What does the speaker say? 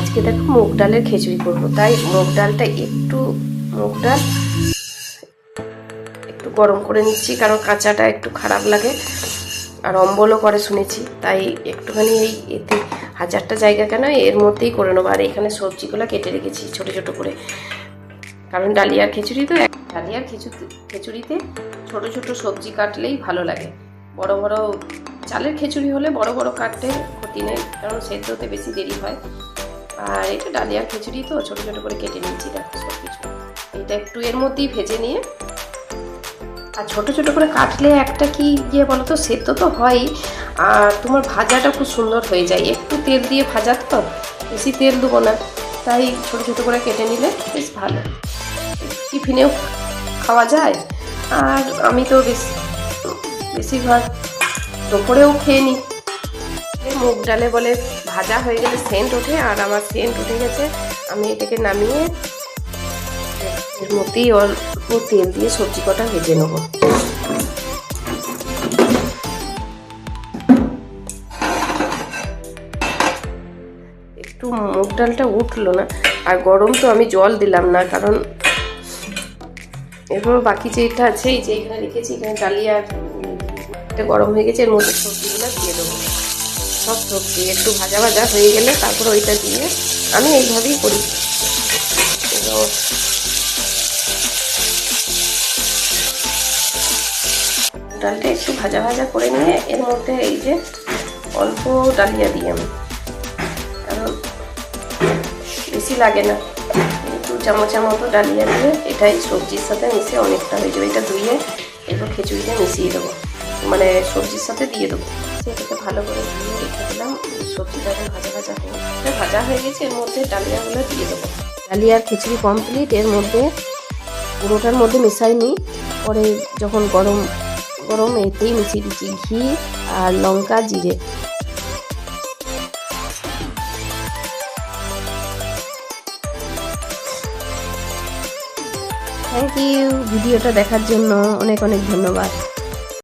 আজকে দেখো মুগ ডালের খিচুড়ি করব। তাই মুগ ডালটা একটু মুগ ডাল একটু গরম করে নিচ্ছি, কারণ কাঁচাটা একটু খারাপ লাগে। আর অম্বলও করে শুনেছি, তাই একটুখানি এই এতে হাজারটা জায়গা কেন এর মধ্যেই করে নেব। আর এখানে সবজিগুলো কেটে রেখেছি ছোট ছোট করে। কারণ ডালিয়ার খিচুড়ি তো ডালিয়ার খিচুড়ি খিচুড়িতে ছোট ছোট সবজি কাটলেই ভালো লাগে। বড় বড় চালের খিচুড়ি হলে বড় বড় কাটতে ক্ষতি নেই, কারণ সেদ্ধতে বেশি দেরি হয়। আর এটা ডালিয়ার খিচুড়ি তো ছোটো ছোটো করে কেটে নিয়েছি, দেখো সব কিছু এটা একটু এর মধ্যেই ভেজে নিয়ে। আর ছোটো ছোটো করে কাটলে একটা কি ইয়ে বলো তো সেদ্ধ তো হয়ই আর তোমার ভাজাটা খুব সুন্দর হয়ে যায়। একটু তেল দিয়ে ভাজার তো, বেশি তেল দেবো না। তাই ছোটো ছোটো করে কেটে নিলে বেশ ভালো। টিফিনেও খাওয়া যায়। আর আমি তো বেশ, বেশিরভাগ দুপুরেও খেয়ে নিই মুগ ডালে বলে ভাজা হয়ে গেলে সেন্ট ওঠে আর আমার সেন্ট উঠে গেছে। আমি এটাকে নামিয়ে এর মধ্যেই অল্প তেল দিয়ে সবজি কটা ভেজে নেব। একটু মুগ ডালটা উঠল না, আর গরম তো আমি জল দিলাম না, কারণ এরপর বাকি যেটা আছে, এই যে এখানে রেখেছি, এখানে ডালিয়া গরম হয়ে গেছে, এর মধ্যে সবজিগুলো দিয়ে দেবো। সব সবজি একটু ভাজা ভাজা হয়ে গেলে তারপর ওইটা দিয়ে আমি এইভাবেই করি। ডালটা একটু ভাজা ভাজা করে নিয়ে এর মধ্যে এই যে অল্প ডালিয়া দিই আমি। কারণ বেশি লাগে না। দু চামচের মতো ডালিয়া দিয়ে এটাই সবজির সাথে মিশে অনেকটা হয়ে যাবে। এটা ধুয়ে এরপর খিচুড়িতে মিশিয়ে দেবো। মানে সবজির সাথে দিয়ে দেবো। সেটাকে ভালো করে ধুয়ে রেখে দিলাম। সবজিটাকে ভাজা ভাজা হয়ে ভাজা হয়ে গেছে, এর মধ্যে ডালিয়াগুলো দিয়ে দেবো। ডালিয়ার খিচুড়ি কমপ্লিট এর মধ্যে পুরোটার মধ্যে মেশাইনি। পরে যখন গরম গরম এতেই মিশিয়ে দিচ্ছি ঘি আর লঙ্কা, জিরে। থ্যাংক ইউ ভিডিওটা দেখার জন্য অনেক অনেক ধন্যবাদ।